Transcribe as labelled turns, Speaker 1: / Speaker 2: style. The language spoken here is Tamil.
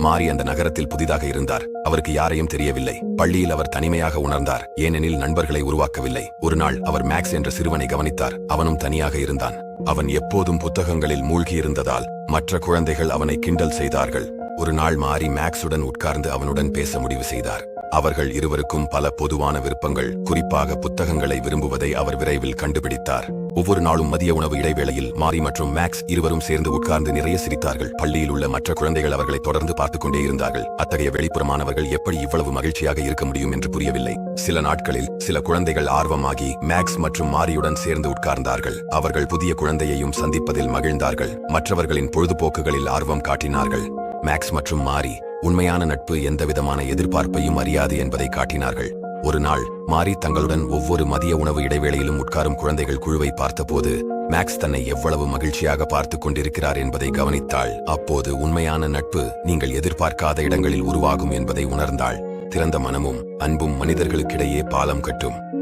Speaker 1: மாரி அந்த நகரத்தில் புதிதாக இருந்தார். அவருக்கு யாரையும் தெரியவில்லை. பள்ளியில் அவர் தனிமையாக உணர்ந்தார். ஏனெனில் நண்பர்களை உருவாக்கவில்லை. ஒரு நாள் அவர் மேக்ஸ் என்ற சிறுவனை கவனித்தார். அவனும் தனியாக இருந்தான். அவன் எப்போதும் புத்தகங்களில் மூழ்கியிருந்ததால் மற்ற குழந்தைகள் அவனை கிண்டல் செய்தார்கள். ஒரு நாள் மாறி மேக்ஸுடன் உட்கார்ந்து அவனுடன் பேச முடிவு செய்தார். அவர்கள் இருவருக்கும் பல பொதுவான விருப்பங்கள் குறிப்பாக புத்தகங்களை விரும்புவதை அவர் விரைவில் கண்டுபிடித்தார். ஒவ்வொரு நாளும் மதிய உணவு இடைவேளையில் மாரி மற்றும் மேக்ஸ் இருவரும் சேர்ந்து உட்கார்ந்து நிறைய சிரித்தார்கள். பள்ளியில் உள்ள மற்ற குழந்தைகள் அவர்களை தொடர்ந்து பார்த்துக் கொண்டே இருந்தார்கள். அத்தகைய வெளிப்புறமானவர்கள் எப்படி இவ்வளவு மகிழ்ச்சியாக இருக்க முடியும் என்று புரியவில்லை. சில நாட்களில் சில குழந்தைகள் ஆர்வமாகி மேக்ஸ் மற்றும் மாரியுடன் சேர்ந்து உட்கார்ந்தார்கள். அவர்கள் புதிய குழந்தையையும் சந்திப்பதில் மகிழ்ந்தார்கள். மற்றவர்களின் பொழுதுபோக்குகளில் ஆர்வம் காட்டினார்கள். மேக்ஸ் மற்றும் மாரி உண்மையான நட்பு எந்தவிதமான எதிர்பார்ப்பையும் அறியாது என்பதை காட்டினார்கள். ஒரு நாள் மாரி தங்களுடன் ஒவ்வொரு மதிய உணவு இடைவேளையிலும் உட்காரும் குழந்தைகள் குழுவை பார்த்தபோது மேக்ஸ் தன்னை எவ்வளவு மகிழ்ச்சியாக பார்த்துக் கொண்டிருக்கிறார் என்பதை கவனித்தாள். அப்போது உண்மையான நட்பு நீங்கள் எதிர்பார்க்காத இடங்களில் உருவாகும் என்பதை உணர்ந்தாள். திறந்த மனமும் அன்பும் மனிதர்களுக்கிடையே பாலம் கட்டும்.